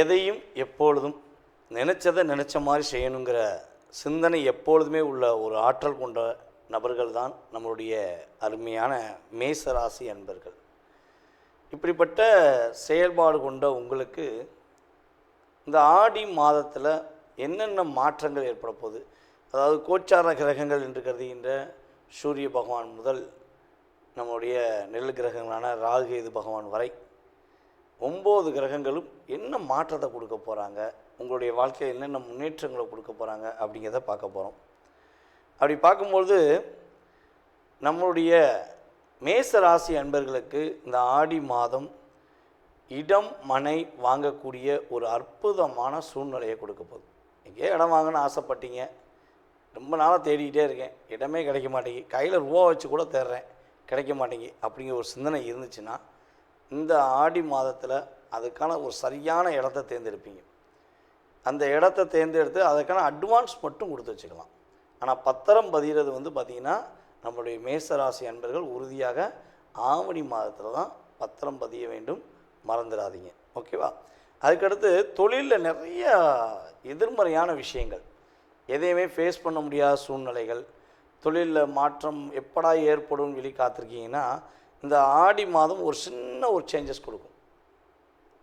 எதையும் எப்பொழுதும் நினச்சதை நினச்ச மாதிரி செய்யணுங்கிற சிந்தனை எப்பொழுதுமே உள்ள ஒரு ஆற்றல் கொண்ட நபர்கள் தான் நம்மளுடைய அருமையான மேசராசி அன்பர்கள். இப்படிப்பட்ட செயல்பாடு கொண்ட உங்களுக்கு இந்த ஆடி மாதத்தில் என்னென்ன மாற்றங்கள் ஏற்பட போகுது? அதாவது கோச்சார கிரகங்கள் என்று கருதுகின்ற சூரிய பகவான் முதல் நம்முடைய நெல் கிரகங்களான ராகு கேது பகவான் வரை ஒம்பது கிரகங்களும் என்ன மாற்றத்தை கொடுக்க போகிறாங்க உங்களுடைய வாழ்க்கையில் என்னென்ன முன்னேற்றங்களை கொடுக்க போகிறாங்க அப்படிங்கிறத பார்க்க போகிறோம் அப்படி பார்க்கும்பொழுது நம்மளுடைய மேச ராசி அன்பர்களுக்கு இந்த ஆடி மாதம் இடம் மனை வாங்கக்கூடிய ஒரு அற்புதமான சூழ்நிலையை கொடுக்க போகுது. எங்கேயோ இடம் வாங்கணும்னு ஆசைப்பட்டீங்க. ரொம்ப நாளாக தேடிக்கிட்டே இருக்கேன். இடமே கிடைக்க மாட்டேங்குது. கையில் ரூபா வச்சு கூட தேடுறேன். கிடைக்க மாட்டேங்கி அப்படிங்கிற ஒரு சிந்தனை இருந்துச்சுன்னா இந்த ஆடி மாதத்தில் அதுக்கான ஒரு சரியான இடத்த தேர்ந்தெடுப்பீங்க. அந்த இடத்த தேர்ந்தெடுத்து அதுக்கான அட்வான்ஸ் மட்டும் கொடுத்து வச்சுக்கலாம். ஆனால் பத்திரம் பதிகிறது வந்து பார்த்திங்கன்னா நம்மளுடைய மேசராசி அன்பர்கள் உறுதியாக ஆவணி மாதத்தில் தான் பத்திரம் பதிய வேண்டும். மறந்துடாதீங்க ஓகேவா அதுக்கடுத்து தொழிலில் நிறைய எதிர்மறையான விஷயங்கள். எதையுமே ஃபேஸ் பண்ண முடியாத சூழ்நிலைகள். தொழிலில் மாற்றம் எப்படா ஏற்படும் சொல்லி காத்திருக்கீங்கன்னா இந்த ஆடி மாதம் ஒரு சின்ன ஒரு சேஞ்சஸ் கொடுக்கும்.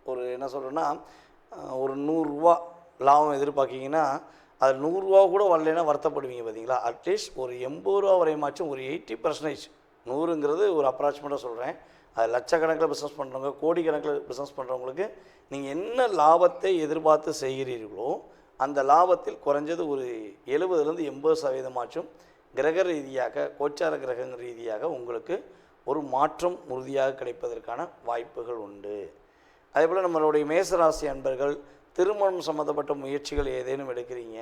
ஒரு என்ன சொல்கிறேன்னா ஒரு நூறுரூவா லாபம் எதிர்பார்க்கிங்கன்னா அது நூறுரூவா கூட வரலைன்னா வருத்தப்படுவீங்க பார்த்தீங்களா அட்லீஸ்ட் ஒரு எண்பது ரூபா வரையமாச்சும் ஒரு எயிட்டி பர்சன்டேஜ் நூறுங்கிறது ஒரு அப்ராக்சிமேட்டாக சொல்கிறேன் அது லட்சக்கணக்கில் பிஸ்னஸ் பண்ணுறவங்க கோடிக்கணக்கில் பிஸ்னஸ் பண்ணுறவங்களுக்கு நீங்கள் என்ன லாபத்தை எதிர்பார்த்து செய்கிறீர்களோ அந்த லாபத்தில் குறைஞ்சது ஒரு எழுபதுலேருந்து எண்பது சதவீதமாச்சும் கிரக ரீதியாக கோச்சார கிரகங்கள் ரீதியாக உங்களுக்கு ஒரு மாற்றம் உறுதியாக கிடைப்பதற்கான வாய்ப்புகள் உண்டு. அதே போல் நம்மளுடைய மேசராசி அன்பர்கள் திருமணம் சம்மந்தப்பட்ட முயற்சிகள் ஏதேனும் எடுக்கிறீங்க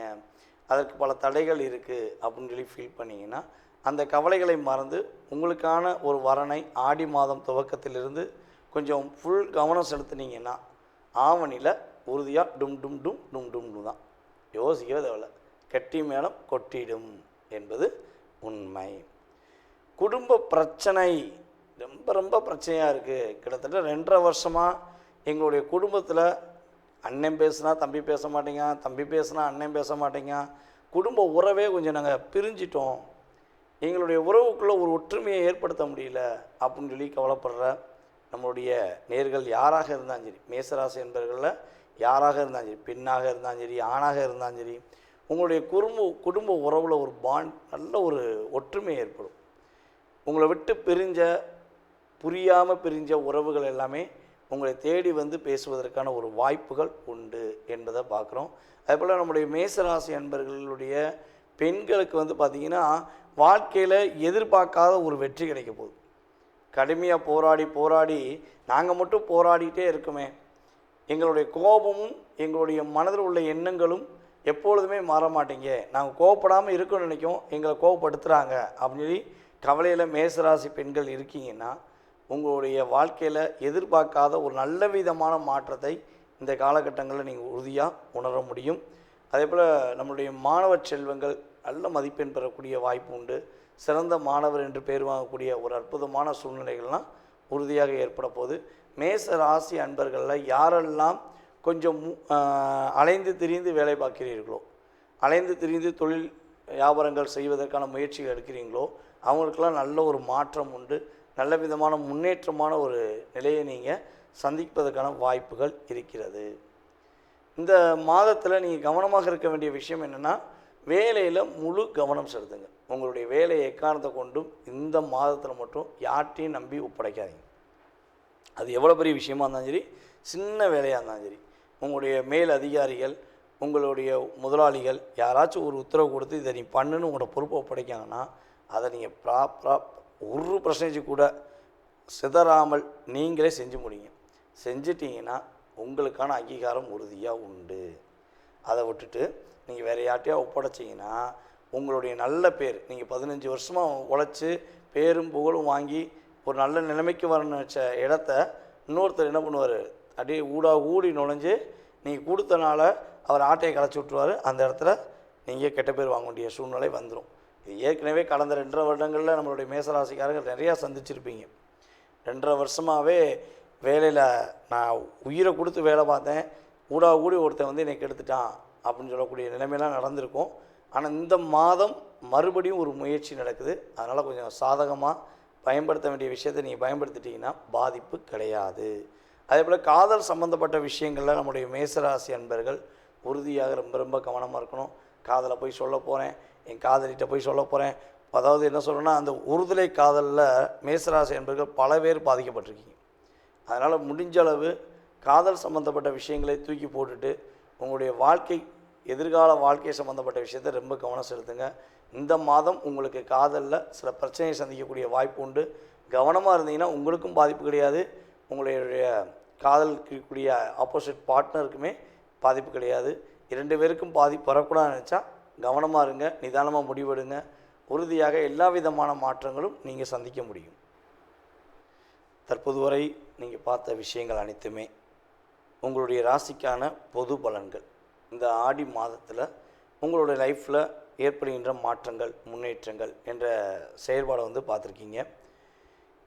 அதற்கு பல தடைகள் இருக்குது அப்படின்னு சொல்லி ஃபீல் பண்ணீங்கன்னா அந்த கவலைகளை மறந்து உங்களுக்கான ஒரு வரனை ஆடி மாதம் துவக்கத்திலிருந்து கொஞ்சம் ஃபுல் கவனம் செலுத்துனீங்கன்னா ஆவணியில் உறுதியாக டும் டும் டும் டும் டும் தான். யோசிக்கவே தேவையில்ல. கெட்டி மேளம் கொட்டிடும் என்பது உண்மை. குடும்ப பிரச்சனை. ரொம்ப ரொம்ப பிரச்சனையாக இருக்குது கிட்டத்தட்ட ரெண்டரை வருஷமாக எங்களுடைய குடும்பத்தில் அண்ணன் பேசுனா தம்பி பேச மாட்டேங்க தம்பி பேசுனா அண்ணன் பேச மாட்டேங்க. குடும்ப உறவே கொஞ்சம் நாங்கள் பிரிஞ்சிட்டோம். எங்களுடைய உறவுக்குள்ளே ஒரு ஒற்றுமையை ஏற்படுத்த முடியல அப்படின்னு சொல்லி கவலைப்படுற நம்மளுடைய நேர்கள் யாராக இருந்தாலும் சரி மேசராசி என்பர்களில் யாராக இருந்தாலும் சரி பெண்ணாக இருந்தாலும் சரி ஆணாக இருந்தாலும் சரி உங்களுடைய குடும்ப குடும்ப உறவில் ஒரு பாண்ட் நல்ல ஒரு ஒற்றுமை ஏற்படும். உங்களை விட்டு பிரிஞ்ச புரியாமல் பிரிஞ்ச உறவுகள் எல்லாமே உங்களை தேடி வந்து பேசுவதற்கான ஒரு வாய்ப்புகள் உண்டு என்பதை பார்க்குறோம். அதேபோல் நம்முடைய மேசராசி அன்பர்களுடைய பெண்களுக்கு வந்து பார்த்திங்கன்னா வாழ்க்கையில் எதிர்பார்க்காத ஒரு வெற்றி கிடைக்க போகுது. கடுமையாக போராடி போராடி நாங்கள் மட்டும் போராடிட்டே இருக்குமே. எங்களுடைய கோபமும் எங்களுடைய மனதில் உள்ள எண்ணங்களும் எப்பொழுதுமே மாற மாட்டேங்க. நாங்கள் கோவப்படாமல் இருக்கணும்னு நினைக்கும் எங்களை கோவப்படுத்துகிறாங்க அப்படின்னு சொல்லி கவலையில் மேசராசி பெண்கள் இருக்கீங்கன்னா உங்களுடைய வாழ்க்கையில் எதிர்பார்க்காத ஒரு நல்ல விதமான மாற்றத்தை இந்த காலகட்டங்களில் நீங்கள் உறுதியாக உணர முடியும். அதே போல் நம்மளுடைய மாணவ செல்வங்கள் நல்ல மதிப்பெண் பெறக்கூடிய வாய்ப்பு உண்டு. சிறந்த மாணவர் என்று பேர் வாங்கக்கூடிய ஒரு அற்புதமான சூழ்நிலைகள்லாம் உறுதியாக ஏற்பட போகுது. மேச ராசி அன்பர்களில் யாரெல்லாம் கொஞ்சம் மு- அலைந்து திரிந்து வேலை பார்க்கிறீர்களோ அலைந்து திரிந்து தொழில் வியாபாரங்கள் செய்வதற்கான முயற்சிகள் எடுக்கிறீங்களோ அவங்களுக்கெல்லாம் நல்ல ஒரு மாற்றம் உண்டு. நல்ல விதமான முன்னேற்றமான ஒரு நிலையை நீங்கள் சந்திப்பதற்கான வாய்ப்புகள் இருக்கிறது. இந்த மாதத்தில் நீங்கள் கவனமாக இருக்க வேண்டிய விஷயம் என்னென்னா வேலையில் முழு கவனம் செலுத்துங்க. உங்களுடைய வேலையை எக்காரணத்தை கொண்டும் இந்த மாதத்தில் மட்டும் யார்ட்டையும் நம்பி ஒப்படைக்காதீங்க. அது எவ்வளோ பெரிய விஷயமா இருந்தாலும் சரி சின்ன வேலையாக இருந்தாலும் சரி உங்களுடைய மேல் அதிகாரிகள் உங்களுடைய முதலாளிகள் யாராச்சும் ஒரு உத்தரவு கொடுத்து இதை நீ பண்ணுன்னு உங்களோட பொறுப்பை ஒப்படைக்காங்கன்னா அதை நீங்கள் ப்ராப்பராக ஒரு பர்சன்டேஜ் கூட சிதறாமல் நீங்களே செஞ்சு முடிங்க. செஞ்சிட்டிங்கன்னா உங்களுக்கான அங்கீகாரம் உறுதியாக உண்டு. அதை விட்டுட்டு நீங்கள் வேறு யார்ட்டையா ஒப்படைச்சிங்கன்னா உங்களுடைய நல்ல பேர் நீங்கள் பதினஞ்சு வருஷமாக உழைச்சி பேரும் புகழும் வாங்கி ஒரு நல்ல நிலைமைக்கு வரணும்னு வச்ச இடத்த இன்னொருத்தர் என்ன பண்ணுவார்? அப்படியே ஊடாக ஊடி நுழைஞ்சு நீங்கள் கொடுத்தனால அவர் ஆட்டையை களைச்சி விட்ருவார் அந்த இடத்துல நீங்கள் கெட்ட பேர் வாங்க வேண்டிய சூழ்நிலை வந்துடும் இது ஏற்கனவே கடந்த ரெண்டரை வருடங்களில் நம்மளுடைய மேசராசிக்காரங்க நிறையா சந்திச்சிருப்பீங்க. ரெண்டரை வருஷமாகவே வேலையில் நான் உயிரை கொடுத்து வேலை பார்த்தேன். ஊடா கூடி ஒருத்தன் வந்து என்னை கெடுத்துட்டான் அப்படின்னு சொல்லக்கூடிய நிலைமையெல்லாம் நடந்திருக்கும். ஆனால் இந்த மாதம் மறுபடியும் ஒரு முயற்சி நடக்குது. அதனால் கொஞ்சம் சாதகமாக பயன்படுத்த வேண்டிய விஷயத்தை நீங்கள் பயன்படுத்திட்டிங்கன்னா பாதிப்பு கிடையாது. அதே போல் காதல் சம்மந்தப்பட்ட விஷயங்களில் நம்முடைய மேசராசி அன்பர்கள் உறுதியாக ரொம்ப ரொம்ப கவனமாக இருக்கணும். காதலை போய் சொல்ல போகிறேன் என் காதலிகிட்ட போய் சொல்ல போகிறேன் அதாவது என்ன சொல்கிறேன்னா அந்த உறுதலை காதலில் மேசராசி என்பர்கள் பல பேர் பாதிக்கப்பட்டிருக்கீங்க. அதனால் முடிஞ்ச அளவு காதல் சம்மந்தப்பட்ட விஷயங்களை தூக்கி போட்டுட்டு உங்களுடைய வாழ்க்கை எதிர்கால வாழ்க்கை சம்மந்தப்பட்ட விஷயத்தை ரொம்ப கவனம் செலுத்துங்க. இந்த மாதம் உங்களுக்கு காதலில் சில பிரச்சனையை சந்திக்கக்கூடிய வாய்ப்பு உண்டு. கவனமாக இருந்தீங்கன்னா உங்களுக்கும் பாதிப்பு கிடையாது. உங்களுடைய காதலிக்கக்கூடிய ஆப்போசிட் பார்ட்னருக்குமே பாதிப்பு கிடையாது. இரண்டு பேருக்கும் பாதிப்பு வரக்கூடாதுன்னு நினச்சா கவனமாக இருங்க நிதானமாக முடிவெடுங்க. உறுதியாக எல்லா விதமான மாற்றங்களும் நீங்கள் சந்திக்க முடியும். தற்போது வரை நீங்கள் பார்த்த விஷயங்கள் அனைத்துமே உங்களுடைய ராசிக்கான பொது பலன்கள். இந்த ஆடி மாதத்தில் உங்களுடைய லைஃப்பில் ஏற்படுகின்ற மாற்றங்கள் முன்னேற்றங்கள் என்ற செயல்பாடை வந்து பார்த்துருக்கீங்க.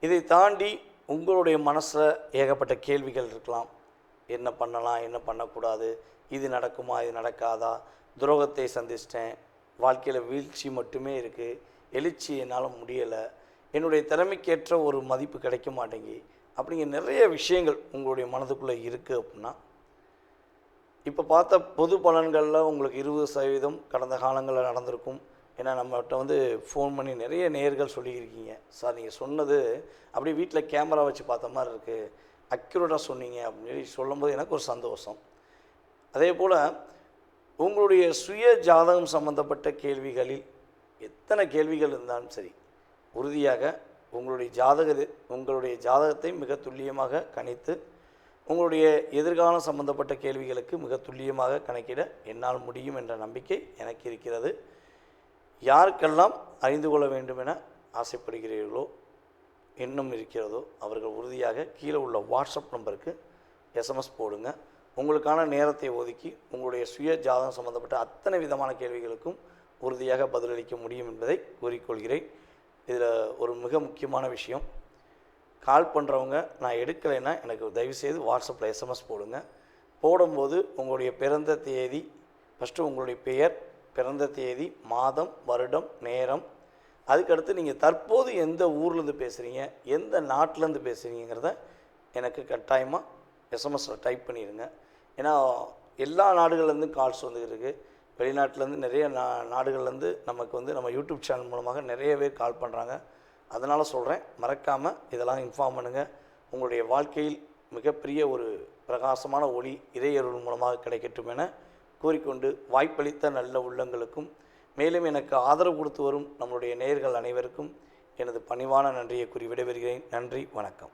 இதை தாண்டி உங்களுடைய மனசில் ஏகப்பட்ட கேள்விகள் இருக்கலாம். என்ன பண்ணலாம் என்ன பண்ணக்கூடாது இது நடக்குமா இது நடக்காதா? துரோகத்தை சந்திச்சிட்டேன். வாழ்க்கையில் வீழ்ச்சி மட்டுமே இருக்குது எழுச்சி என்னால் முடியலை. என்னுடைய திறமைக்கேற்ற ஒரு மதிப்பு கிடைக்க மாட்டேங்கி. அப்படிங்கிற நிறைய விஷயங்கள் உங்களுடைய மனதுக்குள்ளே இருக்குது அப்படின்னா இப்போ பார்த்த பொது பலன்களில் உங்களுக்கு இருபது சதவீதம் கடந்த காலங்களில் நடந்திருக்கும். ஏன்னா நம்மகிட்ட வந்து ஃபோன் பண்ணி நிறைய நேர்கள் சொல்லியிருக்கீங்க. சார் நீங்கள் சொன்னது அப்படியே வீட்டில் கேமரா வச்சு பார்த்த மாதிரி இருக்குது அக்யூரேட்டாக சொன்னீங்க அப்படின்னு சொல்லி சொல்லும்போது எனக்கு ஒரு சந்தோஷம். அதே போல் உங்களுடைய சுய ஜாதகம் சம்பந்தப்பட்ட கேள்விகளில் எத்தனை கேள்விகள் இருந்தாலும் சரி உறுதியாக உங்களுடைய ஜாதக உங்களுடைய ஜாதகத்தை மிக துல்லியமாக கணித்து உங்களுடைய எதிர்காலம் சம்பந்தப்பட்ட கேள்விகளுக்கு மிக துல்லியமாக கணக்கிட என்னால் முடியும் என்ற நம்பிக்கை எனக்கு இருக்கிறது. யாருக்கெல்லாம் அறிந்து கொள்ள வேண்டும் என ஆசைப்படுகிறீர்களோ எண்ணம் இருக்கிறதோ அவர்கள் உறுதியாக கீழே உள்ள வாட்ஸ்அப் நம்பருக்கு எஸ்எம்எஸ் போடுங்க. உங்களுக்கான நேரத்தை ஒதுக்கி உங்களுடைய சுய ஜாதகம் சம்பந்தப்பட்ட அத்தனை விதமான கேள்விகளுக்கும் உறுதியாக பதிலளிக்க முடியும் என்பதை கூறிக்கொள்கிறேன். இதில் ஒரு மிக முக்கியமான விஷயம். கால் பண்ணுறவங்க நான் எடுக்கலைன்னா எனக்கு தயவுசெய்து வாட்ஸ்அப்பில் எஸ்எம்எஸ் போடுங்க. போடும்போது உங்களுடைய பிறந்த தேதி ஃபஸ்ட்டு உங்களுடைய பெயர் பிறந்த தேதி மாதம் வருடம் நேரம் அதுக்கடுத்து நீங்கள் தற்போது எந்த ஊர்லேருந்து பேசுகிறீங்க எந்த நாட்டிலேருந்து பேசுகிறீங்கிறத எனக்கு கட்டாயமாக எஸ்எம்எஸில் டைப் பண்ணிடுங்க ஏன்னா எல்லா நாடுகள்லேருந்தும் கால்ஸ் வந்துருக்கு வெளிநாட்டிலேருந்து நிறைய நா நாடுகள்லேருந்து நமக்கு வந்து நம்ம யூடியூப் சேனல் மூலமாக நிறைய பேர் கால் பண்ணுறாங்க அதனால் சொல்கிறேன் மறக்காமல் இதெல்லாம் இன்ஃபார்ம் பண்ணுங்கள் உங்களுடைய வாழ்க்கையில் மிகப்பெரிய ஒரு பிரகாசமான ஒளி இறையருள் மூலமாக கிடைக்கட்டும் என கூறிக்கொண்டு வாய்ப்பளித்த நல்ல உள்ளங்களுக்கும் மேலும் எனக்கு ஆதரவு கொடுத்து வரும் நம்முடைய நேயர்கள் அனைவருக்கும் எனது பணிவான நன்றியை கூறி விடைபெறுகிறேன். நன்றி வணக்கம்.